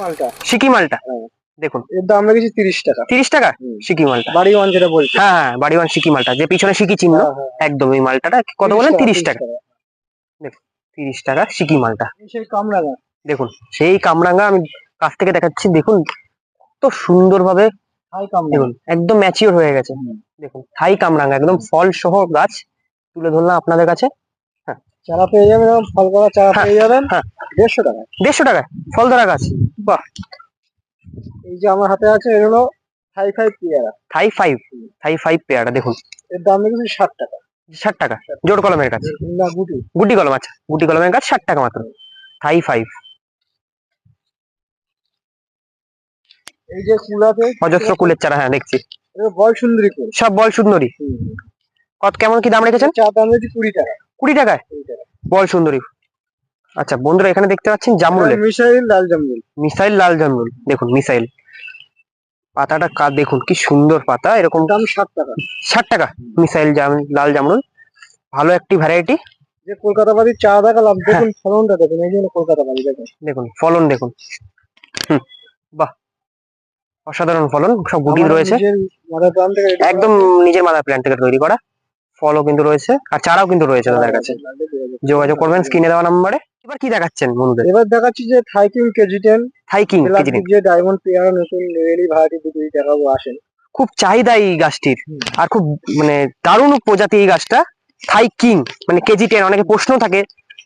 মালটা। সিকি মালটা? হ্যাঁ। দেখুন। এর দাম রেখেছি তিরিশ টাকা। তিরিশ টাকা। সিকি মালটা। বাড়ি ওয়ান যেটা বলছে হ্যাঁ হ্যাঁ বাড়ি ওয়ান সিকি মালটা। যে পিছনে সিকি চিহ্ন হ্যাঁ, হ্যাঁ, একদম এই মালটাটা। কত বলেন? তিরিশ টাকা তিরিশ টাকা। সিকি মালটা। সেই কামরাঙা। দেখুন সেই কামরাঙ্গা আমি কাছ থেকে দেখাচ্ছি। দেখুন কত সুন্দর ভাবে হাই কামরাঙা। দেখুন একদম ম্যাচিওর হয়ে গেছে। দেখুন থাই কামরাঙ্গা একদম ফল সহ গাছ তুলে ধরলাম আপনাদের কাছে। চারা পেয়ে যাবেন এবং ফল করা চারা হ্যাঁ, পেয়ে যাবেন হ্যাঁ। দেড়শো টাকা দেড়শো টাকা ফল ধরা গাছ। বাহ। এই যে আমার হাতে আছে এর হলো হাই ফাইভ পেয়ারা। থাই ফাইভ থাই ফাইভ পেয়ারা দেখুন। এর দাম রেখেছি ষাট টাকা। ষাট টাকা জোর কলমের গাছ। না গুটি। গুটি কলম আচ্ছা গুটি কলমের গাছ ষাট টাকা মাত্র। থাই ফাইভ এই যে কুলাতে অজস্র কুলের চারা হ্যাঁ দেখছি। বল সুন্দরী সব বল সুন্দরী। কত কেমন কি দাম রেখেছেন? চা দাম রেখেছি কুড়ি টাকা। কুড়ি টাকায়? বল সুন্দরী। আচ্ছা বন্ধুরা এখানে দেখতে পাচ্ছেন জামরুলের। মিসাইল লাল জামরুল। মিসাইল লাল জামরুল। দেখুন মিসাইল। পাতাটা কা দেখুন কি সুন্দর পাতা এরকম দাম ষাট টাকা। ষাট টাকা মিসাইল লাল জামরুল। ভালো একটি ভ্যারাইটি যে কলকাতা বাড়ির চা দেখালাম লাভ দেখুন ফলনটা দেখুন এই জন্য কলকাতা বাড়ি দেখুন। দেখুন ফলন দেখুন। বাহ। অসাধারণ ফলন সব গুটি রয়েছে। একদম নিজের মাদার প্ল্যান্ট থেকে তৈরি করা। ফলও কিন্তু রয়েছে আর চারাও কিন্তু রয়েছে তাদের কাছে। যোগাযোগ করবেন স্ক্রিনে দেওয়া নাম্বারে এবার কি দেখাচ্ছেন বন্ধুদের? এবার দেখাচ্ছি যে Thai King KG ten Thai King KG যে ডায়মন্ড পেয়ারা নতুন রেলি ভ্যারাইটি দুটোই দেখাবো আসেন। খুব চাহিদা এই গাছটির আর খুব মানে দারুণ প্রজাতি এই গাছটা থাইকিং মানে কেজি টেন অনেকে প্রশ্ন থাকে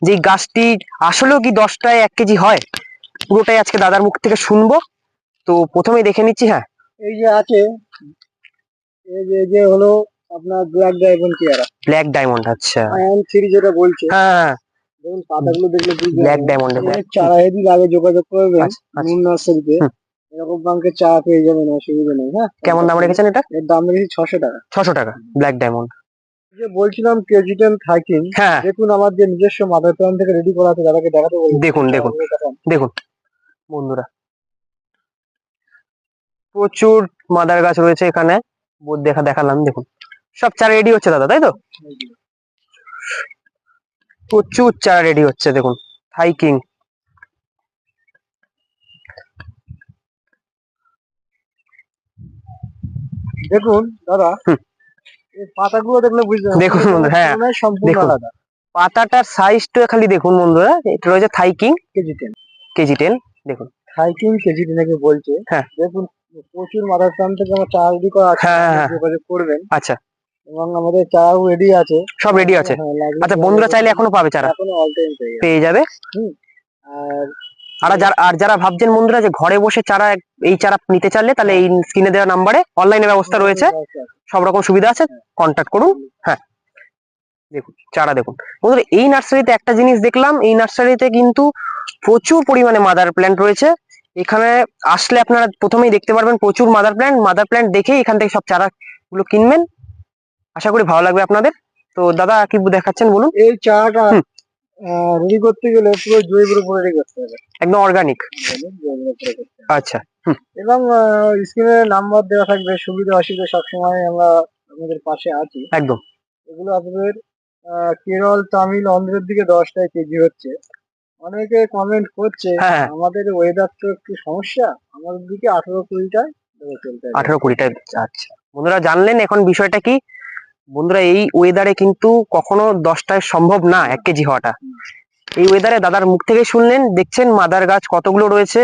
যে এই গাছটি আসলেও কি দশটায় এক কেজি হয়? পুরোটাই আজকে দাদার মুখ থেকে শুনব। তো প্রথমেই দেখে নিচ্ছি হ্যাঁ। এই যে আছে এই যে এই যে হলো আপনার ব্ল্যাক ড্রাইভন পেয়ারা ব্ল্যাক ডায়মন্ড আচ্ছা। আয়ান থ্রি যেটা বলছে। হ্যাঁ। দেখুন পাতাগুলো দেখলে বুঝতে ব্ল্যাক। ডায়মন্ড চারা হেদি লাগে যোগাযোগ করবেন আচ্ছা, আচ্ছা। নার্সারিতে এরকম ব্যাংকের চা পেয়ে যাবেন অসুবিধা নেই হ্যাঁ? কেমন দাম রেখেছেন এটা? এর দাম রেখেছি ছশো টাকা। ছশো টাকা ব্ল্যাক ডায়মন্ড যে বলছিলাম কেজি টেন থাইকিং হ্যাঁ। দেখুন আমার যে নিজস্ব মাদার প্ল্যান থেকে রেডি করা আছে দাদাকে দেখাতে বলব। দেখুন, দেখুন। দেখুন। বন্ধুরা। প্রচুর মাদার গাছ রয়েছে এখানে। বোধ দেখা দেখালাম দেখুন। সব চারা রেডি হচ্ছে দাদা তাই তো? প্রচুর চারা রেডি হচ্ছে দেখুন হাইকিং দেখুন দাদা পাতাগুলো দেখলে বুঝতে দেখুন বন্ধু, হ্যাঁ, দেখুন। পাতাটার সাইজটা খালি দেখুন বন্ধুরা এটা রয়েছে Thai King KG ten KG ten hiking KG টেনাকে বলছে। হ্যাঁ। দেখুন প্রচুর মাদার থেকে আমার করা আছে হ্যাঁ, হ্যাঁ, যোগাযোগ করবেন। আচ্ছা। এবং আমাদের চারাও রেডি আছে। সব রেডি আছে? হ্যাঁ, আচ্ছা বন্ধুরা চাইলে এখনও পাবে চারা? এখনও অল টাইম পেয়ে যাবে। আর আর যারা আর যারা ভাবছেন বন্ধুরা যে ঘরে বসে চারা এই চারা নিতে চাইলে তাহলে এই স্ক্রিনে দেওয়া নাম্বারে অনলাইনে ব্যবস্থা রয়েছে। সব রকম সুবিধা আছে। কন্ট্যাক্ট করুন। হ্যাঁ। দেখুন চারা দেখুন। বন্ধুরা এই নার্সারিতে একটা জিনিস দেখলাম। এই নার্সারিতে কিন্তু প্রচুর পরিমাণে মাদার প্ল্যান্ট রয়েছে। এখানে আসলে আপনারা প্রথমেই দেখতে পারবেন প্রচুর মাদার প্ল্যান্ট মাদার প্ল্যান্ট দেখেই এখান থেকে সব চারা গুলো কিনবেন। আশা করি ভালো লাগবে আপনাদের। তো দাদা কি দেখাচ্ছেন বলুন? এই চাটা রেডি করতে গেলে পুরো জৈবের উপরে রেডি করতে হবে। একদম অর্গানিক। আচ্ছা এবং স্ক্রিনে নাম্বার দেওয়া থাকবে সুবিধা অসুবিধা সবসময় আমরা আমাদের পাশে আছি। একদম। এগুলো আপনাদের আহ, কেরল তামিল অন্ধ্রের দিকে দশটায় কেজি হচ্ছে। অনেকে কমেন্ট করছে হ্যাঁ। আমাদের ওয়েদার তো একটু সমস্যা। আমাদের দিকে আঠারো কুড়িটায়। আঠারো কুড়িটা আচ্ছা। বন্ধুরা জানলেন এখন বিষয়টা কি? বন্ধুরা এই ওয়েদারে কিন্তু কখনো দশটায় সম্ভব না এক কেজি হওয়াটা। এই ওয়েদারে দাদার মুখ থেকে শুনলেন দেখছেন মাদার গাছ কতগুলো রয়েছে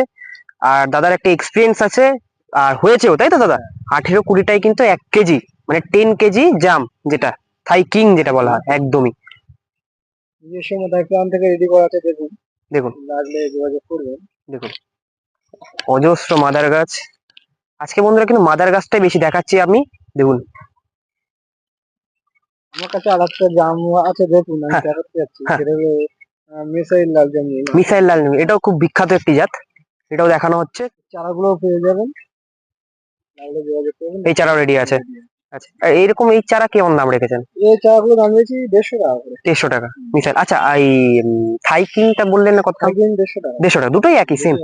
আর দাদার একটা এক্সপিরিয়েন্স আছে আর হয়েছেও তাই তো দাদা? আঠেরো কুড়িটাই কিন্তু এক কেজি মানে টেন কেজি জাম যেটা থাই কিং যেটা বলা হয় একদমই। নিজস্ব প্ল্যান থেকে রেডি করা আছে দেখুন। দেখুন। লাগলে যোগাযোগ করবেন। দেখুন। অজস্র মাদার গাছ। আজকে বন্ধুরা কিন্তু মাদার গাছটাই বেশি দেখাচ্ছি আমি দেখুন। আমার কাছে আর একটা জাম আছে দেখুন আমি হ্যাঁ। দেখাতে যাচ্ছি। হ্যাঁ। সেটা হলো মিসাইল লাল জাম। মিসাইল লাল নীল, এটাও খুব বিখ্যাত একটি জাত। এটাও দেখানো হচ্ছে। চারাগুলো পেয়ে যাবেন। এই চারাও রেডি আছে। আচ্ছা আর এইরকম এই চারা কেমন দাম রেখেছেন? এই চারাগুলো দাম দিয়েছি দেড়শো টাকা করে। দেড়শো টাকা। মিসাইল আচ্ছা এই থাই কিংটা বললেন না কত থাকবেন দেড়শো টাকা। দেড়শো টাকা দুটোই একই সেম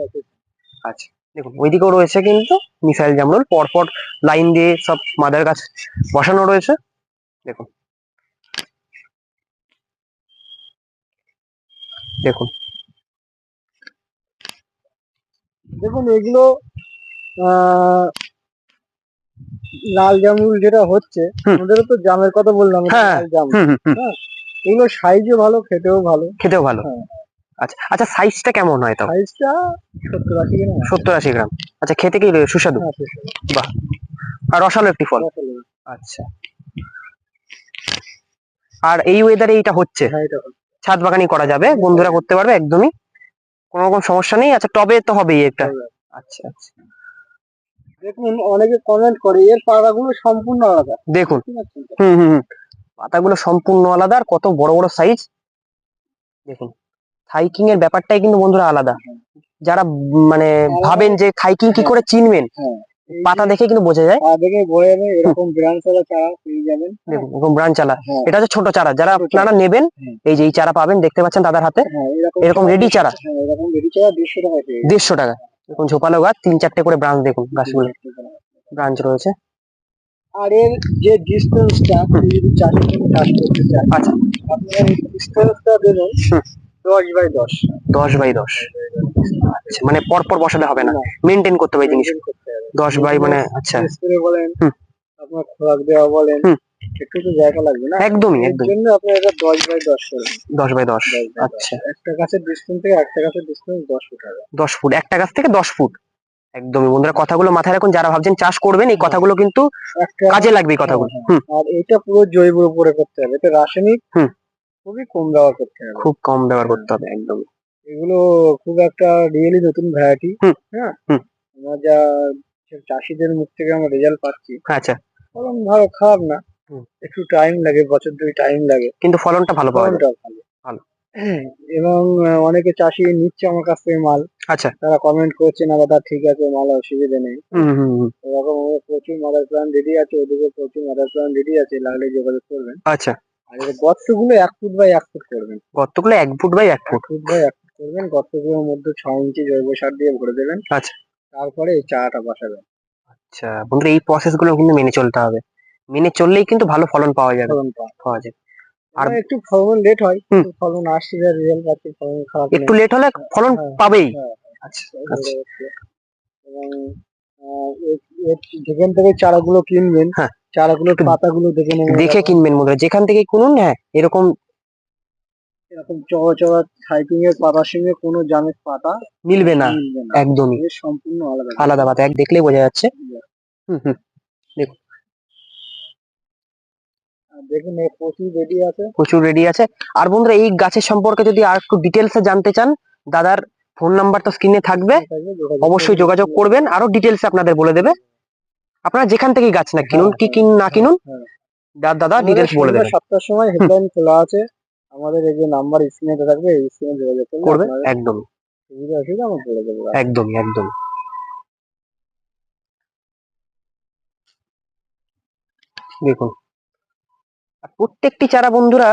আচ্ছা দেখুন ওইদিকেও রয়েছে কিন্তু মিসাইল জামরুল। পরপর লাইন দিয়ে সব মাদার গাছ বসানো রয়েছে। দেখুন দেখুন। দেখুন এগুলো লাল জামুল যেটা হচ্ছে। আমাদেরও তো জামের কথা বললাম হ্যাঁ, লাল জাম হুম এগুলো সাইজও ভালো খেতেও ভালো। খেতেও ভালো। হ্যাঁ। আচ্ছা আচ্ছা সাইজটা কেমন হয় তাও? সাইজটা সত্তর আশি গ্রাম সত্তর আশি গ্রাম। আচ্ছা খেতে কি সুস্বাদু? হ্যাঁ, সেসব। আর রসালো একটি ফল? আচ্ছা। আর এই ওয়েদারে এইটা হচ্ছে? হ্যাঁ, এটা। ছাদ বাগানি করা যাবে বন্ধুরা করতে পারবে একদমই। কোনো রকম সমস্যা নেই। আচ্ছা টবে তো হবেই একটা আচ্ছা আচ্ছা। দেখুন অনেকে কমেন্ট করে এর পাতাগুলো সম্পূর্ণ আলাদা। দেখুন। হুম হুম পাতাগুলো সম্পূর্ণ আলাদা আর কত বড় বড় সাইজ দেখুন থাইকিং এর ব্যাপারটাই কিন্তু বন্ধুরা আলাদা। যারা মানে ভাবেন যে হাইকিং কি করে চিনবেন হ্যাঁ। পাতা দেখে কিন্তু বোঝা যায়। দেখে যাবে এরকম ব্রাঞ্চ ওলা চারা পেয়ে যাবেন। দেখুন এরকম ব্রাঞ্চ চালা হ্যাঁ। এটা হচ্ছে ছোট চারা। যারা আপনারা নেবেন এই যে এই চারা পাবেন দেখতে পাচ্ছেন দাদার হাতে। হ্যাঁ এরকম এরকম চারা? হ্যাঁ এরকম রেডি চারা দেড়শো টাকা দেড়শো টাকা। দেখুন ঝোপালো গাছ তিন চারটে করে ব্রাঞ্চ দেখুন গাছগুলো। ব্রাঞ্চ। রয়েছে। আর এর যে ডিস্টেন্সটা যদি চাষের জন্য চাষ করতে চান আচ্ছা। আপনারা ডিস্টেন্সটা দেবেন দশ বাই দশ। দশ বাই দশ। আচ্ছা মানে পর পর বসাতে হবে না। মেনটেন করতে হবে এই জিনিস maintain করতে হবে দশ বাই মানে আচ্ছা। স্প্রে বলেন আপনার খোরাক দেওয়া বলেন একটু তো জায়গা লাগবে না? একদমই এর একদমই। জন্য আপনার এটা দশ বাই দশ করবেন দশ বাই দশ আচ্ছা। একটা গাছের ডিস্টেন্স থেকে একটা গাছের ডিস্টেন্স দশ ফুট হবে। দশ ফুট একটা গাছ থেকে দশ ফুট। একদমই বন্ধুরা কথাগুলো মাথায় রাখুন যারা ভাবছেন চাষ করবেন এই কথাগুলো কিন্তু কাজে লাগবে এই কথাগুলো। হ্যাঁ, আর এটা পুরো জৈব উপরে করতে হবে। এটা রাসায়নিক। খুবই কম ব্যবহার করতে হবে। খুব কম ব্যবহার করতে হবে একদম এগুলো খুব একটা রিয়েলি নতুন ভ্যারাইটি হ্যাঁ। আমরা যা চাষিদের মুখ থেকে আমরা রেজাল্ট পাচ্ছি। আচ্ছা। ফলন ভালো খারাপ না। একটু টাইম লাগে বছর দুই টাইম লাগে। কিন্তু ফলনটা ভালো পাওয়া যায়। ভালো। এবং অনেকে চাষি নিচ্ছে আমার কাছ থেকে মাল। আচ্ছা। তারা কমেন্ট করছে না দাদা ঠিক আছে মাল অসুবিধা নেই। হুম হুম হুম। এরকম প্রচুর মাদার প্ল্যান রেডি আছে ওদিকে প্রচুর মাদার প্ল্যান রেডি আছে লাগলে যোগাযোগ করবেন। আচ্ছা। আর গর্তগুলো এক ফুট বাই এক ফুট করবেন। গর্তগুলো এক ফুট বাই এক এক ফুট ফুট বাই এক ফুট করবেন গর্তগুলোর মধ্যে ছ ইঞ্চি জৈব সার দিয়ে ভরে দেবেন। আচ্ছা। তারপরে এই চারাটা বসাবেন। আচ্ছা বন্ধুরা এই প্রসেসগুলো কিন্তু মেনে চলতে হবে। মেনে চললেই কিন্তু ভালো ফলন পাওয়া যাবে। ফলন পাওয়া যাবে। আর- একটু ফলন লেট হয় ফলন আসছে যা রেজাল্ট পাচ্ছি ফলন খারাপ একটু লেট হলে ফলন হ্যাঁ, পাবেই। হ্যাঁ, আচ্ছা আচ্ছা। এবং এর যেখান থেকে চারাগুলো কিনবেন হ্যাঁ। চারাগুলোর পাতাগুলো দেখে নেবেন। দেখে কিনবেন বন্ধুরা। যেখান থেকে কিনুন হ্যাঁ এরকম এরকম চড়া চড়া সাইকিং এর পাতার সঙ্গে কোনো জামের পাতা মিলবে না। মিলবে না। একদমই। এর সম্পূর্ণ আলাদা আলাদা পাতা এক দেখলেই বোঝা যাচ্ছে। হুম হুম। আর দেখুন প্রচুর রেডি আছে। প্রচুর রেডি আছে। আর বন্ধুরা এই গাছের সম্পর্কে যদি আর একটু ডিটেলসে জানতে চান দাদার ফোন নাম্বার তো স্ক্রিনে থাকবে। অবশ্যই যোগাযোগ করবেন। আরও ডিটেলস আপনাদের বলে দেবে। আপনারা যেখান থেকেই গাছ না কিনুন কি কিন না কিনুন হ্যাঁ। দাদা ডিটেলস বলে দেবেন সাতটার সময় হেডলাইন খোলা আছে। আমাদের এই যে নাম্বার স্ক্রিনে থাকবে এই স্ক্রিনে যোগাযোগ করবে? একদম। সুবিধা অসুবিধা আমরা বলে দেবো। একদমই একদম দেখুন। আর প্রত্যেকটি চারা বন্ধুরা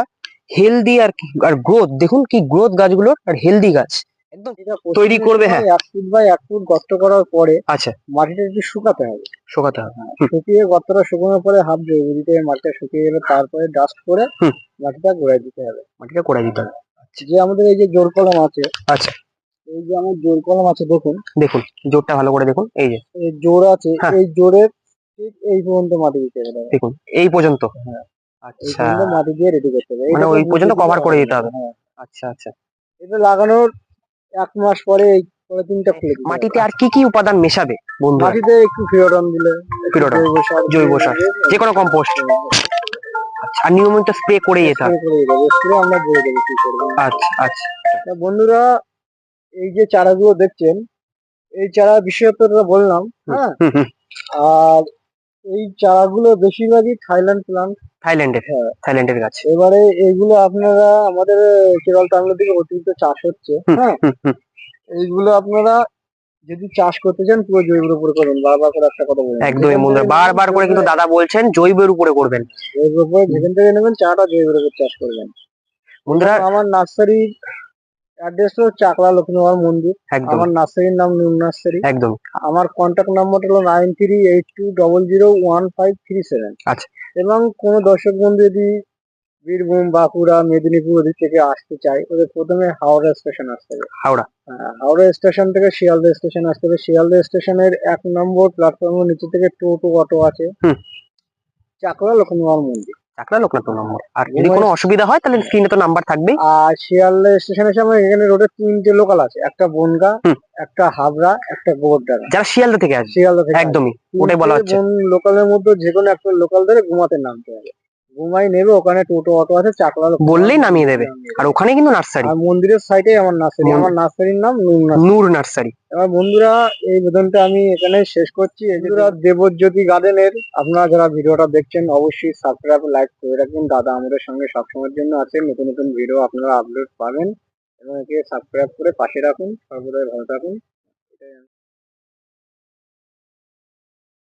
হেলদি আর কি আর গ্রোথ দেখুন কি গ্রোথ গাছগুলোর আর হেলদি গাছ। একদম তৈরি করবে, হ্যাঁ। এক ফুট বাই এক ফুট গর্ত করার পরে আচ্ছা। মাটিটা একটু শুকাতে হবে। শুকাতে হবে। শুকিয়ে গর্তটা শুকানোর পরে হাফ জৈব দিতে হবে মাটিটা শুকিয়ে গেলে তারপরে ডাস্ট করে মাটিটা গোড়ায় দিতে হবে। মাটিটা করে দিতে হবে। যে আমাদের এই যে জোর কলম আছে আচ্ছা। এই যে আমার জোর কলম আছে দেখুন। দেখুন জোরটা ভালো করে দেখুন এই যে। এই জোর আছে হ্যাঁ। এই জোরের ঠিক এই পর্যন্ত মাটি দিতে হবে। দেখুন এই পর্যন্ত। হ্যাঁ। আচ্ছা। মাটি দিয়ে রেডি করতে হবে। মানে ওই পর্যন্ত কভার করে দিতে হবে। হ্যাঁ। আচ্ছা আচ্ছা। এটা লাগানোর এক মাস পরে এই পরে তিনটা খুলে দিতে মাটিতে আর কি কি উপাদান মেশাবে বন্ধুরা? মাটিতে একটু ফিরোডন দিলে ফিরোডন, জৈব সার যে কোনো কম্পোস্ট আর নিয়মিত স্প্রে করে যেতে স্প্রে আমরা বলে দেবো কি করবেন আচ্ছা আচ্ছা। বন্ধুরা এই যে চারাগুলো দেখছেন এই চারা বিশেষত্বটা বললাম হ্যাঁ? আর এই চারাগুলো বেশিরভাগই থাইল্যান্ড প্লান্ট থাইল্যান্ডের হ্যাঁ। থাইল্যান্ডের গাছ। এবারে এইগুলো আপনারা আমাদের কেরল তামিলের দিকে অতিরিক্ত চাষ হচ্ছে হ্যাঁ। এইগুলো আপনারা যদি চাষ করতে চান পুরো জৈবের উপরে করবেন। বারবার করে একটা কথা বলবেন একদমই বন্ধুরা বারবার করে কিন্তু দাদা বলছেন জৈবের উপরে করবেন। জৈবের উপরে যেখান থেকে নেবেন চাটা জৈবের উপর চাষ করবেন। বন্ধুরা আমার নার্সারির অ্যাড্রেস হলো চাকলা লক্ষ্মীনারায়ণ মন্দির। একদম। আমার নার্সারির নাম নুন নার্সারি। একদম। আমার কন্ট্যাক্ট নাম্বার হলো nine three eight two double zero one five three seven আচ্ছা। এবং কোনো দর্শক বন্ধু যদি বীরভূম বাঁকুড়া মেদিনীপুর ওদিক থেকে আসতে চায় ওদের প্রথমে হাওড়া স্টেশন আসতে হবে। হাওড়া। হ্যাঁ, হাওড়া স্টেশন থেকে শিয়ালদা স্টেশন আসতে হবে। শিয়ালদা স্টেশনের এক নম্বর প্ল্যাটফর্মের নিচে থেকে টোটো অটো আছে। চাকরা লক্ষ্মীমার মন্দির। চাকরা লোকনাথ নম্বর আর যদি কোনো অসুবিধা হয় তাহলে স্ক্রিনে তো নাম্বার আর স্টেশনের সামনে এখানে রোডে তিনটে লোকাল আছে। একটা বনগা একটা হাবড়া একটা গোবরডাঙ্গা। যারা শিয়ালদা থেকে আসে? শিয়ালদা থেকে একদমই। ওটাই বলা হচ্ছে। লোকালের মধ্যে যে কোনো একটা লোকাল ধরে ঘুমাতে নামতে হবে। ঘুমাই নেবে ওখানে টোটো অটো আছে চাকরা বললেই নামিয়ে দেবে। আর ওখানে কিন্তু নার্সারি। আর মন্দিরের সাইডে আমার নার্সারি। আমার নার্সারির নাম নূর নার্সারি। এবার বন্ধুরা এই বেতনটা আমি এখানে শেষ করছি। বন্ধুরা দেবজ্যোতি গার্ডেনের আপনারা যারা ভিডিওটা দেখছেন অবশ্যই সাবস্ক্রাইব লাইক করে রাখবেন। দাদা আমাদের সঙ্গে সবসময়ের জন্য আছে। নতুন নতুন ভিডিও আপনারা আপলোড পাবেন। এবং একে সাবস্ক্রাইব করে পাশে রাখুন। সর্বদাই ভালো থাকুন।